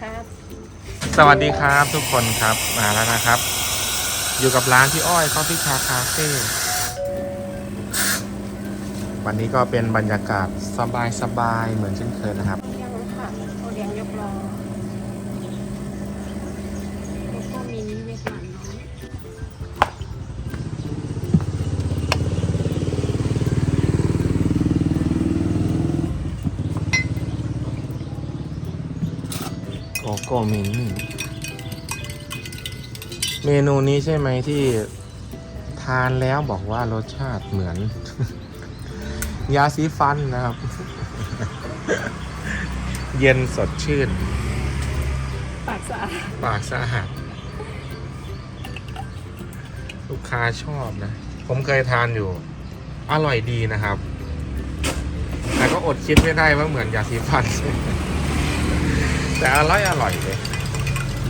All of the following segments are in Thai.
ครับ สวัสดีครับทุกคนครับมาแล้วนะครับ อยู่กับร้านพี่อ้อยคอฟฟี่ชาคาเฟ่วันนี้ก็เป็นบรรยากาศสบายๆเหมือนเช่นเคยนะครับ กโก้มินเมนูนี้ใช่ไหมที่ทานแล้วบอกว่ารสชาติเหมือน ยาสีฟันนะครับ เย็นสดชื่น ปากสะอาดปากสะอาดลูกค้าชอบนะ ผมเคยทานอยู่ อร่อยดีนะครับ แต่ก็อดคิดไม่ได้ว่าเหมือนยาสีฟัน แต่อร่อยอร่อยเลย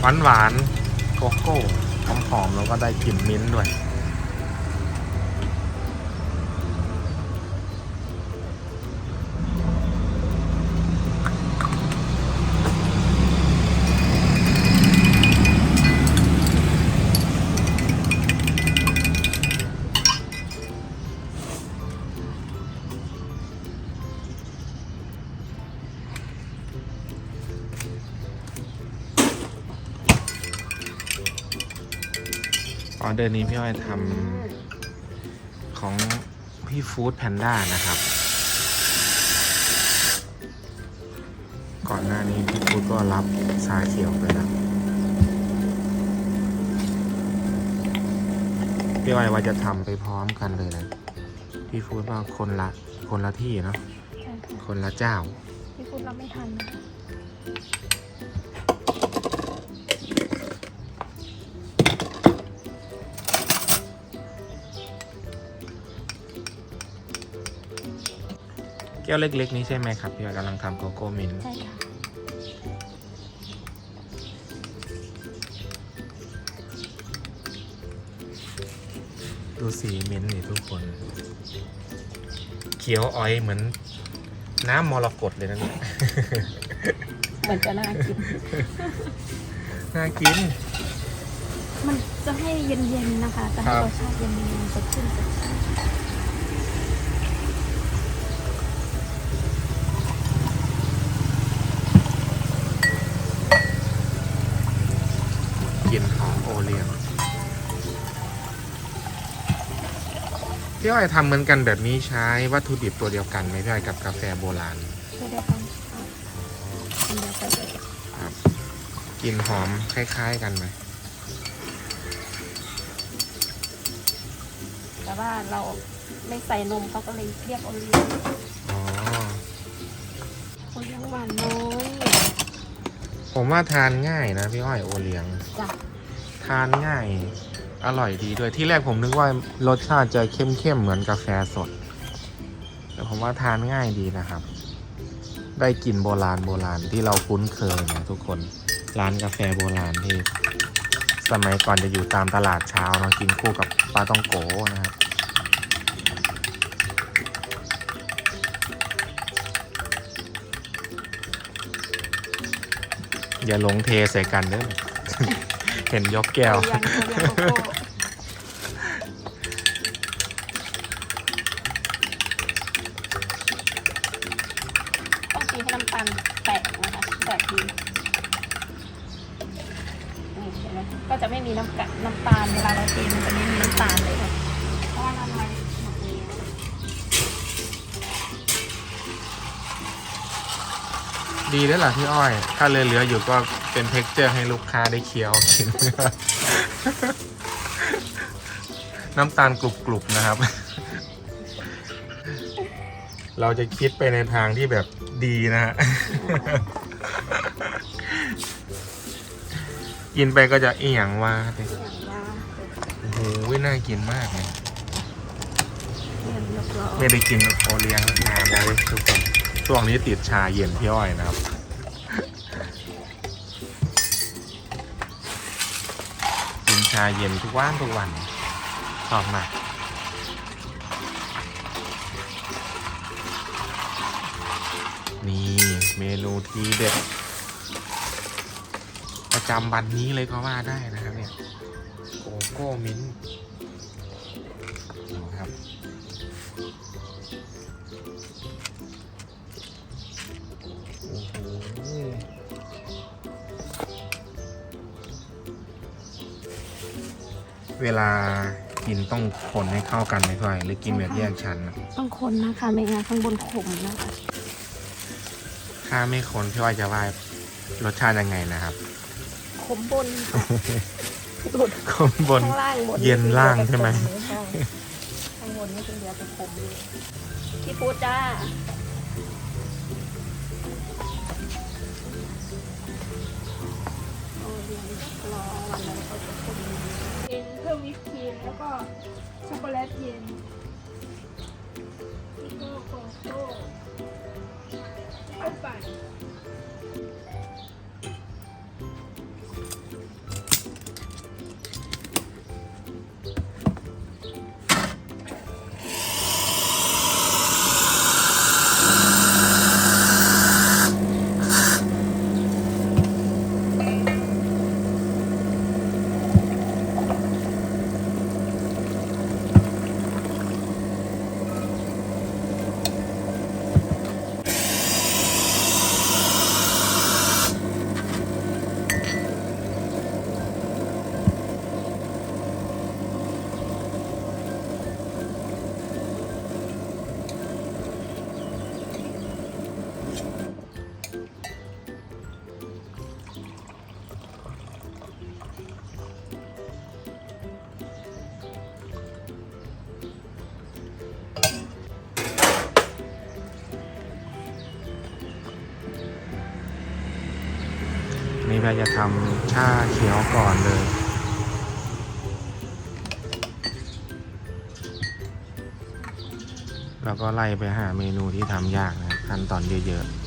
หวานหวานโกโก้หอมหอมๆแล้วก็ได้กลิ่นมิ้นท์ด้วย ออเดอร์นี้พี่อ้อยทำของพี่ฟู้ดแพนด้านะครับ ก่อนหน้านี้พี่ฟู้ดก็รับชาเขียวไปแล้วพี่อ้อยว่าจะทำไปพร้อมกันเลยนะพี่ฟู้ดว่าคนละคนละที่เนาะใช่ค่ะคนละเจ้า พี่พูดเราไม่ทันนะ ก้วเล็ก ๆ นี้ใช่ไหมครับพี่อ้อยกำลังทำโกโก้มินท์ใช่ค่ะ ดูสีมิ้นท์นี่ทุกคน เขียวอ้อยเหมือน น้ำมรกตเลยนะเนี่ยเหมือนจะน่ากิน น่ากิน มันจะให้เย็นๆนะคะ จะให้ครับ รสชาติเย็นๆสดชื่นสดชื่น พี่อ้อยทำเหมือนกันแบบนี้ใช้วัตถุดิบตัวเดียวกันไหมพี่อ้อยกับกาแฟโบราณไม่ได้กันค่ะอันเดียวกันเลยครับกลิ่นหอมคล้าย ๆ กันไหมแต่ว่าเราไม่ใส่นมเขาก็เลยเรียกโอเลี้ยงอ๋อโอเลี้ยงหวานน้อยผมว่าทานง่ายนะพี่อ้อยโอเลียงจ้ะ ทานง่าย อร่อยดีด้วยที่แรกผมนึกว่ารสชาติจะเข้มๆเหมือนกาแฟสด แต่ผมว่าทานง่ายดีนะครับ ได้กลิ่นโบราณโบราณที่เราคุ้นเคยนะทุกคนร้านกาแฟโบราณที่ สมัยก่อนจะอยู่ตามตลาดเช้าเนาะกินคู่กับปลาต้องโกนะครับอย่าหลงเทใส่กันเด้อ เห็นยกแก้วโอเลี้ยงโอเลี้ยงโกโก้ ดีแล้วล่ะพี่อ้อย ถ้าเหลือๆอยู่ก็เป็นเท็กเจอร์ให้ลูกค้าได้เคี้ยวกินน้ำตาลกรุบๆนะครับ เราจะคิดไปในทางที่แบบดีนะฮะ กินไปก็จะเอียงว่าอย่างว่าโอ้โหน่ากินมากเลยเรียนเรียบร้อยไม่ได้กินโอเลี้ยงนานแล้วเลยทุกคน ช่วงนี้ติดชาเย็นพี่อ้อยนะครับ กินชาเย็นทุกวันทุกวันชอบมากนี่เมนูทีเด็ด ประจำวันนี้เลยก็ว่าได้นะครับเนี่ยโกโก้มิ้นท์ เวลากินต้องคนให้เข้ากันไหมพ่อยหรือกินแบบแยกชั้นอะต้องคนนะคะไม่งั้นข้างบนขมนะคะถ้าไม่คนพี่อ้อยจะว่ารสชาติยังไงนะครับ ขมบนค่ะหลุดคนบน ข้างล่างบนเย็นล่างใช่ไหมใช่ข้างบนนี่เป็นเดียวเป็นขมเลยพี่ปูจ้าโอ้ยรอวันแล้วเขาจะขม เย็นเพิ่มวิปครีมแล้วก็ช็อกโกแลตเย็นนี่ก็โกโก้ข้าปั่น ก็ไล่ไปหาเมนูที่ทำยากนะครับขั้นตอนเยอะๆ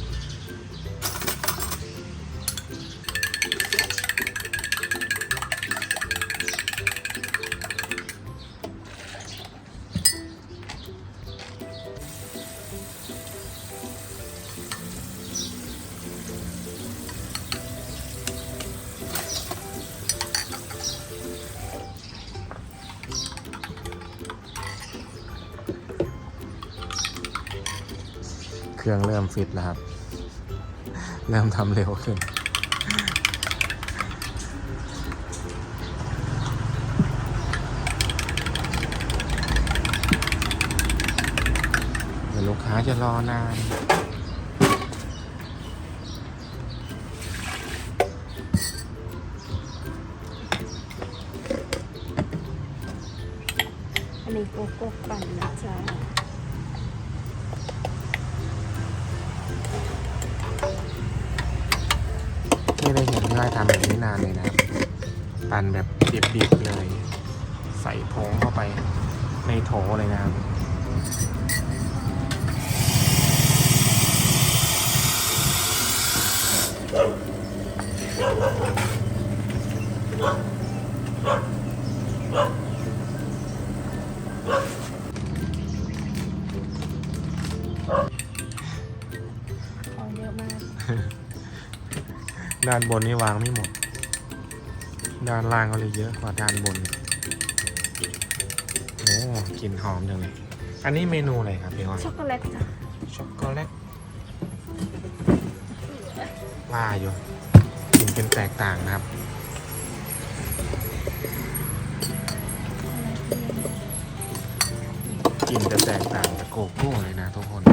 เครื่องเริ่มฟิตแล้วครับ เริ่มทำเร็วขึ้นเดี๋ยวลูกค้าจะรอนานอัน ปั่นแบบดิบๆเลย ใส่ผงเข้าไปในโถเลยนะครับของเยอะมาก ด้านบนนี่วางไม่หมด ด้านล่างก็เลยเยอะกว่าด้านบน โอ้กลิ่นหอมจังเลย อันนี้เมนูอะไรครับพี่อ้อยช็อกโกแลตจ้ะช็อกโกแลตว่าอยู่กลิ่นเป็นแตกต่างนะครับ กลิ่นจะแตกต่างจากโกโก้เลยนะทุกคน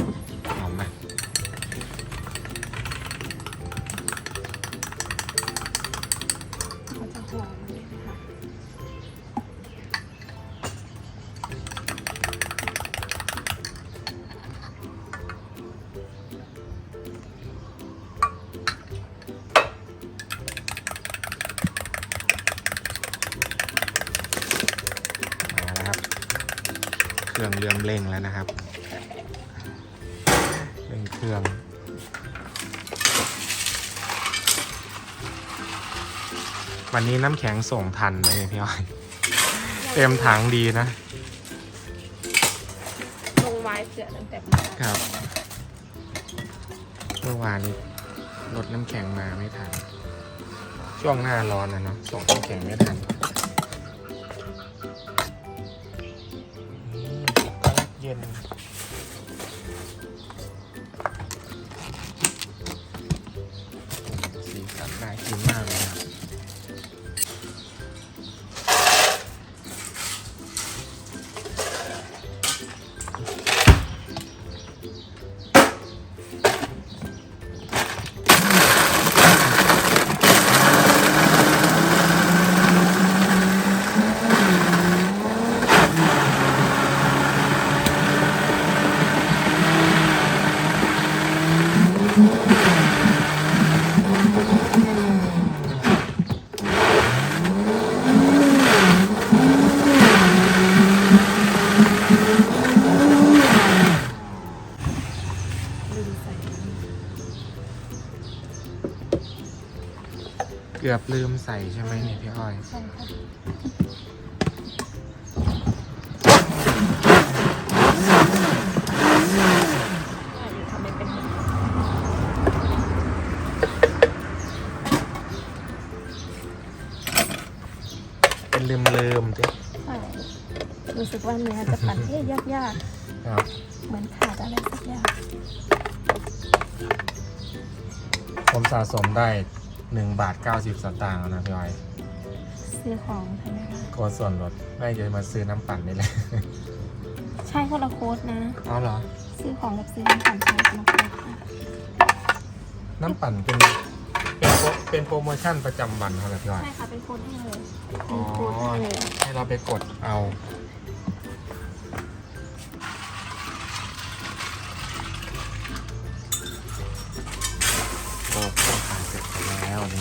วันนี้น้ำแข็งส่งทันไหมเนี่ยพี่อ้อย เต็มถังดีนะ ลงไว้เสือตั้งแต่มาครับ เมื่อวานนี้รถน้ำแข็งมาไม่ทัน ช่วงหน้าร้อนนะเนาะส่งน้ำแข็งไม่ทันนี่ช็อกโกแลตเย็น กือบลืมใส่ใช่ไหมเนี่ยพี่อ้อย ใช่ค่ะว่าอยู่ทำไมเป็นอย่างนี้เป็นลืมลืมๆจ้ะใช่รู้สึกว่าเนื้อจะปั่นเอ๊ะยากครับๆเหมือนขาดอะไรสักอย่างผมสะสมได้ หนึ่งบาทเก้าสิบสตางค์แล้วนะพี่อ้อยซื้อของใช่ไหมคะโค้ดส่วนลดไม่จะมาซื้อน้ำปั่นนี่แหละ ใช่คนละโค้ดนะ เอาเหรอ ซื้อของกับซื้อน้ำปั่นใช้คนละโค้ดค่ะน้ำปั่นเป็นเป็นโปรเป็นโปรโมชั่นประจำวันครับพี่อ้อย ใช่ค่ะเป็นโค้ดให้เลยอ๋มีอโค้ดให้เลย ให้เราไปกดเอา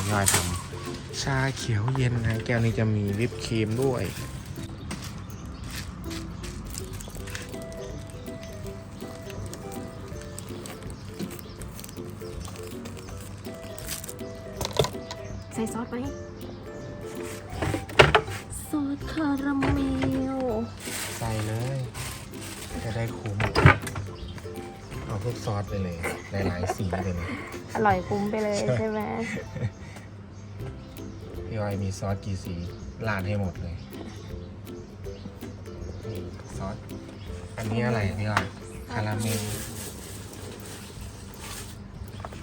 แล้วนี่พี่อ้อยทำชาเขียวเย็นนะแก้วนี้จะมีวิปครีมด้วยใส่ซอสไหมซอสคาราเมล ใส่เลย จะได้คุ้ม เอาพวกซอสไปเลย หลายๆสีไปเลย อร่อยคุ้มไปเลยใช่ใช่ไหม พี่ออยมีซอสกี่สีราดให้หมดเลยนี่ซอส อันนี้อะไรพี่ออยคาราเมล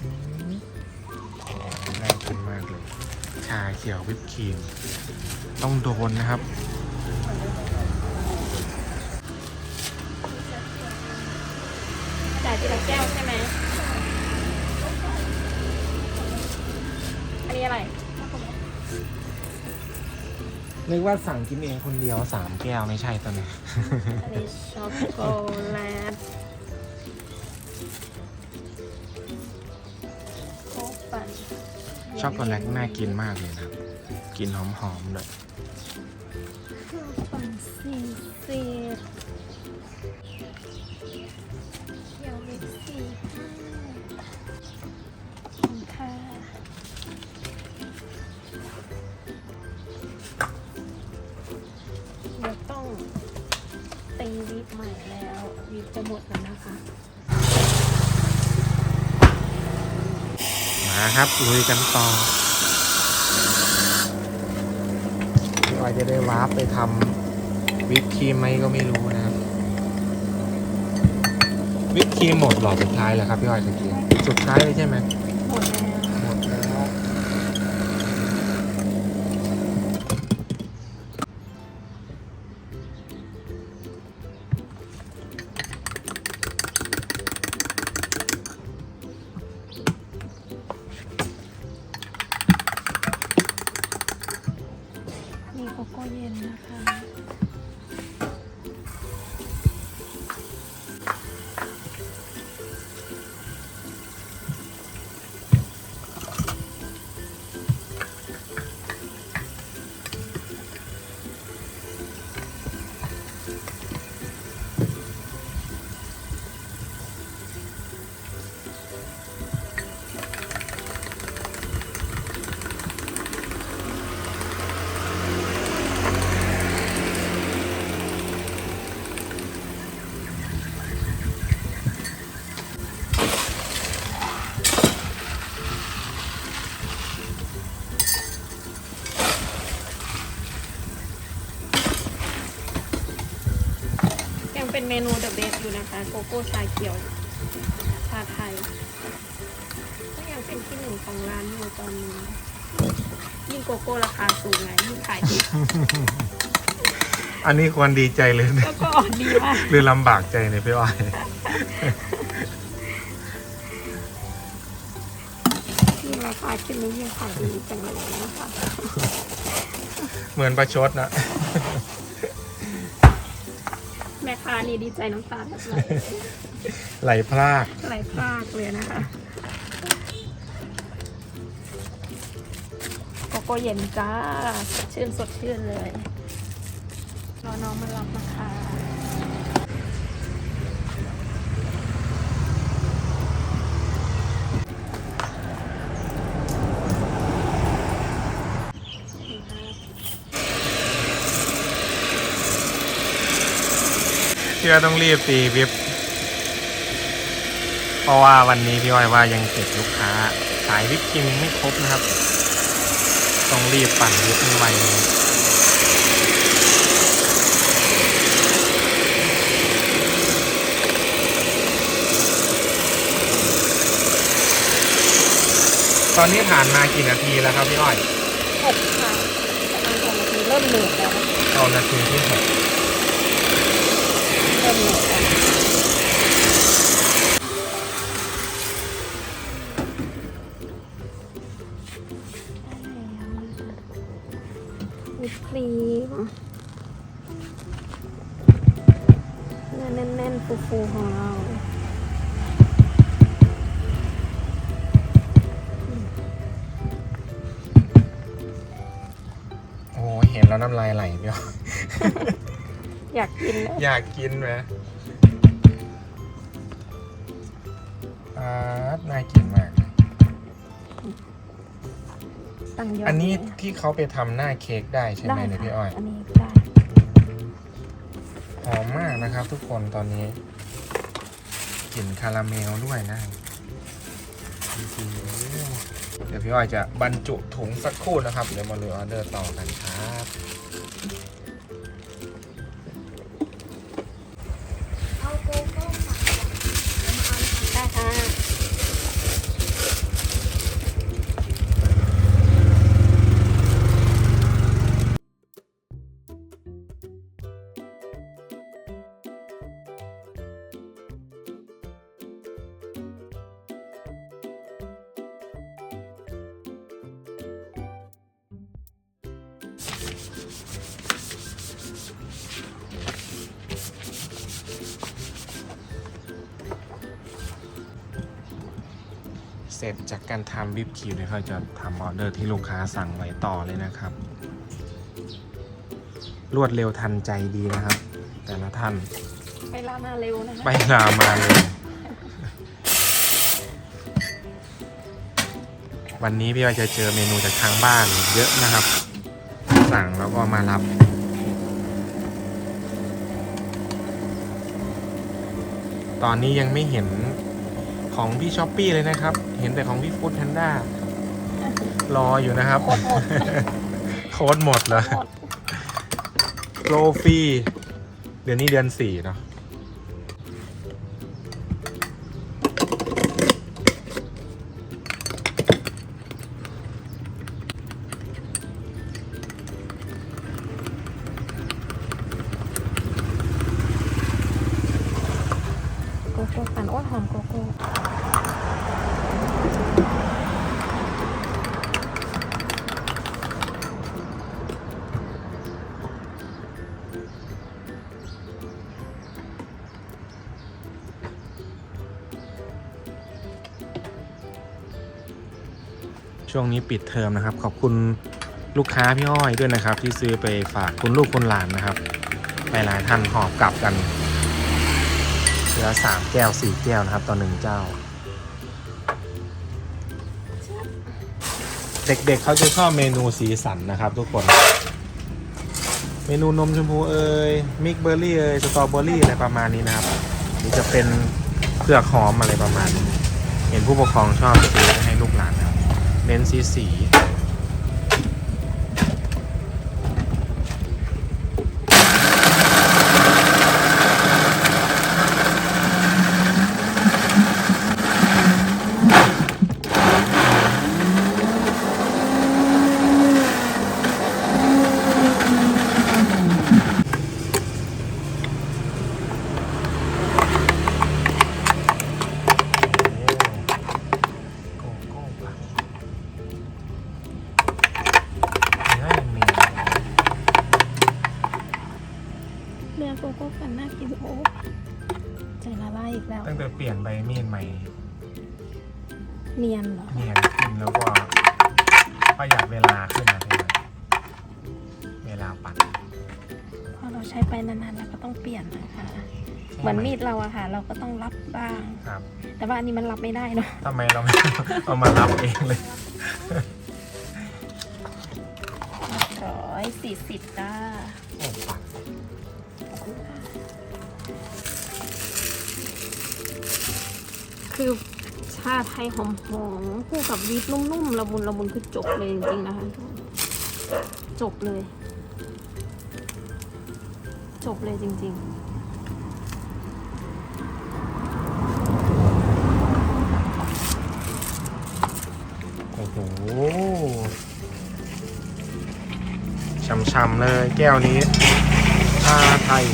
อืมโอ้น่ากินมากเลย ชาเขียววิปครีม ต้องโดนนะครับ จ่ายทีละแก้วใช่ไหม นึกว่าสั่งกินเองคนเดียวสามแก้วไม่ใช่ตัวนี้ อันนี้ช็อกโกแลตโค้กปั่นช็อกโกแลตน่ากินมากเลยนะครับกินหอมๆเลย ครับลุยกันต่อพี่ออยจะได้วาร์ปไปทำวิปครีมไหมก็ไม่รู้นะครับ วิปครีมหมดหลอดสุดท้ายแล้วครับพี่ออยตะกี้สุดท้ายเลยใช่ไหม เมนูเดอะเบสอยู่นะคะ โกโก้ชาเขียว ชาไทย ก็ยังเป็นที่หนึ่งของร้านอยู่ตอนนี้ ยิ่งโกโก้ราคาสูงไงยิ่งขายดี อันนี้ควรดีใจเลยแล้วก็อ่อนดีมาก หรือลำบากใจเนี่ยพี่อ้อยยิ่งราคาขึ้นนี้ยิ่งขายดีจังเลยนะคะ เหมือนประชดนะานี่ดีใจน้ำตาไหลไหลพรากไหลพรากเลยนะคะโกโก้เย็นจ้าชื่นสดชื่นเลยรอน้องมารับนะคะ พี่อ้อยต้องรีบตีวิบเพราะว่าวันนี้พี่อ้อยว่ายังเก็บลูกค้าขายวิปครีมยังไม่ครบนะครับ ต้องรีบปั่นวิปให้ไวเลยตอนนี้ผ่านมากี่นาทีแล้วครับพี่อ้อยหกค่ะประมาณหกนาทีเริ่มเหนื่อยแล้วเอานาทีที่หก เริ่มหนื่อยแล้ววิปครีมเนื้อแน่นๆฟูๆของเราโอ้เห็นแล้วน้ำลายไหลพี่อ้อย อยากกินแล้วอยากกินไหมอ่าน่ากินมาก ตั้งยอดอันนี้เลยที่เขาไปทำหน้าเค้กได้ใช่ไหมได้เนี่ยพี่อ้อย อันนี้ได้หอมมากนะครับทุกคนตอนนี้ กลิ่นคาราเมลด้วยนะโอ้โหเดี๋ยวพี่อ้อยจะบรรจุถุงสักครู่นะครับ เดี๋ยวมาเลยออเดอร์ต่อกันครับ กการทำวิปครีมเดี๋ยวเขาจะทำออเดอร์ที่ลูกค้าสั่งไว้ต่อเลยนะครับ รวดเร็วทันใจดีนะครับ แต่ละท่านไปลามาเร็วนะคะไปลามาเลยวันนี้พี่อ้อยจะเจอเมนูจากทางบ้านเยอะนะครับ สั่งแล้วก็มารับตอนนี้ยังไม่เห็น ของพี่ช้อปปี้เลยนะครับ เห็นแต่ของพี่ฟู้ดแพนด้ารออยู่นะครับหมดหมดโค้ดหมดแล้วหมดโปรฟรีเดือนนี้เดือนสี่เนาะ ช่วงนี้ปิดเทอมนะครับ ขอบคุณลูกค้าพี่อ้อยด้วยนะครับ ที่ซื้อไปฝากคุณลูกคุณหลานนะครับหลายๆท่านหอบกลับกันเหลือสามแก้วสี่แก้วนะครับต่อหนึ่งเจ้า เด็กๆเเขาจะชอบเมนูสีสันนะครับ ทุกคน เมนูนมชมพูเอยมิกเบอร์รี่เอยสตรอเบอร์รี่อะไรประมาณนี้นะครับหรือจะเป็นเผือกหอมอะไรประมาณนี้เห็นผู้ปกครองชอบซื้อ เน้นสีสี เหมือนมีดเราอะค่ะ เราก็ต้องรับบ้าง ครับ แต่ว่าอันนี้มันรับไม่ได้เนาะทำไมเราไม่ เอามารับเองเลยร้อยสี่สิบจ้าโอ้ปัดคือชาไทยหอมๆคู่กับวิปนุ่มๆละมุนละมุนคือจบเลยจริงๆนะคะทุกคนจบเลย จบเลยจริงโแก้วนี้ชาไทย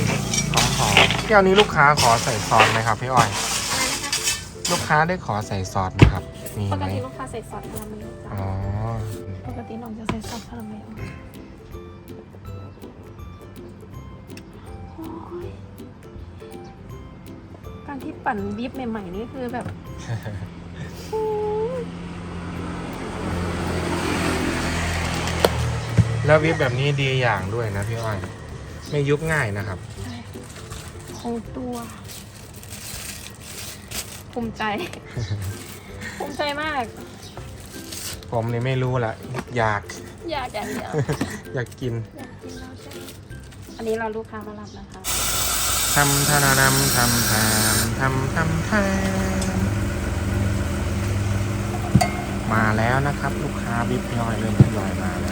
หอมๆแก้วนี้ลูกค้าขอใส่ซอสไหมครับพี่อ้อยๆลูกค้าได้ขอใส่ซอสไหมครับมีปกไหมติลูกค้าใส่ซอสคาราเมลจ้ะอ๋อปกติน้องจะใส่ซอสคาราเมลโอ้ยการที่ปั่นวิปใหม่ๆนี่คือแบบโอ้ย แล้ววิปแบบนี้ดีอย่างด้วยนะพี่อ้อยไม่ยุบง่ายนะครับ คงตัวภูมิใจ ภูมิใจมาก ผมนี่ไม่รู้ละอยาก อยากอย่างเดียวอยากกินอยากกินแล้วใช่ไหมอันนี้เราลูกค้ามารับนะคะทำทานานำทำทามทำทำทามมาแล้วนะครับ ลูกค้าวิปย่อยเริ่มทยอยมาแล้ว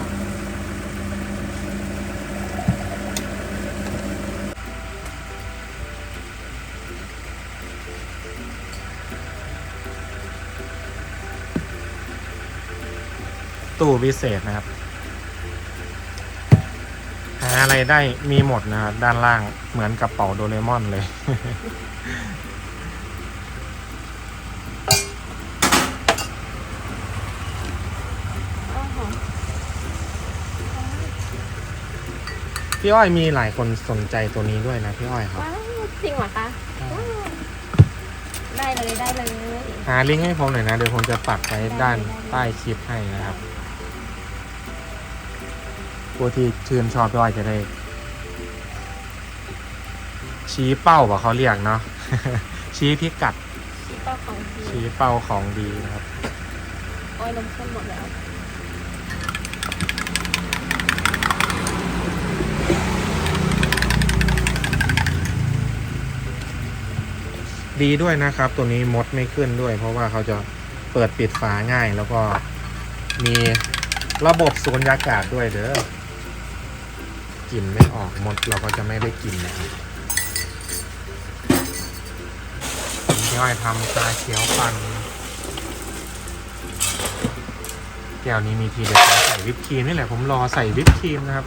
ตู้พิเศษนะครับ หาอะไรได้มีหมดนะครับด้านล่างเหมือนกระเป๋าโดเรมอนเลยโอ้โหพี่อ้อยมีหลายคนสนใจตัวนี้ด้วยนะพี่อ้อยครับ ว้าวจริงเหรอคะว้าวได้เลยได้เลย หาลิงก์ให้ผมหน่อยนะ เดี๋ยวผมจะปักไว้ด้านได้ได้ใต้คลิปให้นะครับ ผู้ที่ชื่นชอบพี่อ้อยจะได้ ชี้เป้าว่าเขาเรียกเนาะ ชี้พิกัด ชีเป้าของดีชี้เป้าของดีนะครับ อ้อยนมข้นหมดแล้ว ดีด้วยนะครับ ตัวนี้มดไม่ขึ้นด้วย เพราะว่าเขาจะเปิดปิดฝาง่ายแล้วก็มีระบบสูญญากาศด้วยเด้อ กลิ่นไม่ออกมดเราก็จะไม่ได้กลิ่นนะครับพี่อ้อยทำชาเขียวปั่นแก้วนี้มีทีเด็ดใส่วิปครีมนี่แหละผมรอใส่วิปครีมนะครับ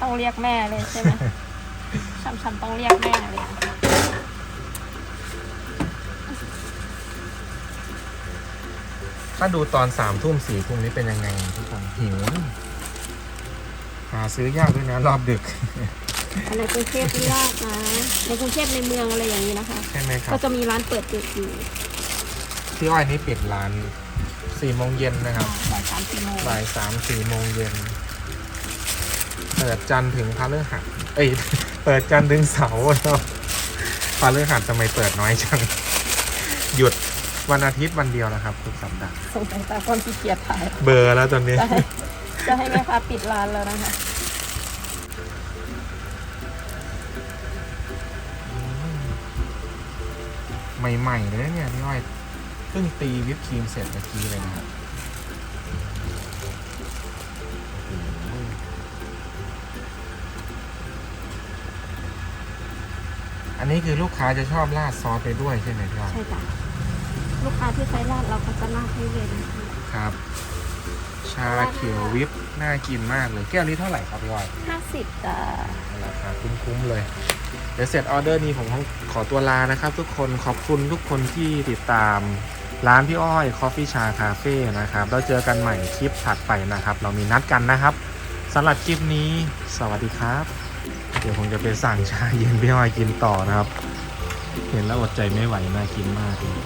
ต้องเรียกแม่เลยใช่ไหมช้ำๆต้องเรียกแม่เลยอะถ้าดูตอนสามทุ่มสี่ทุ่มนี้เป็นยังไงทุกคนหิวนะหาซื้อยากด้วยนะรอบดึกอันในกรุงเทพไม่ยากนะในกรุงเทพในเมืองอะไรอย่างนี้นะคะ ใช่ไหมครัก็บจะมีร้านเปิดดึกอยู่พี่อ้อยนี่ปิดร้านสี่โมงเย็นนะครับบ่ายสามสี่โมงบ่ายสามสี่โมงเย็น เปิดจันทร์ถึงพฤหัสเอ้ยเปิดจันทร์ถึงเสาร์เนาะพาเรื่องหัดทำไมเปิดน้อยจัง หยุดวันอาทิตย์วันเดียวนะครับ ทุกสัปดาห์สงสัยตาคนขี้เกียจถ่ายเบอร์แล้วตอนนี้ จะให้จะให้แม่ค้าปิดร้านแล้วนะคะใหม่ๆเลยนะเนี่ยพี่อ้อยเพิ่งตีวิปครีมเสร็จเมื่อกี้เลยนะครับ นนี้คือลูกค้าจะชอบราดซอสไปด้วยใช่ไหมพี่อ้อยใช่จ้ะลูกค้าที่ใช้ราดเราก็จะราดให้เย็นครับ ชาเขียววิปน่ากินมากเลยแก้วนี้เท่าไหร่ครับพี่อ้อยห้าสิบจ้ะราคาคุ้มๆเลย เดี๋ยวเสร็จออเดอร์นี้ผมขอตัวลานะครับ ทุกคนขอบคุณทุกคนที่ติดตามร้านพี่อ้อย Coffee Cha Cafe นะครับแล้วเจอกันใหม่คลิปถัดไปนะครับ เรามีนัดกันนะครับสำหรับคลิปนี้ สวัสดีครับเดี๋ยวผมจะไปสั่งชาเย็นพี่อ้อยกินต่อนะครับ เห็นแล้วอดใจไม่ไหวน่ากินมากเลย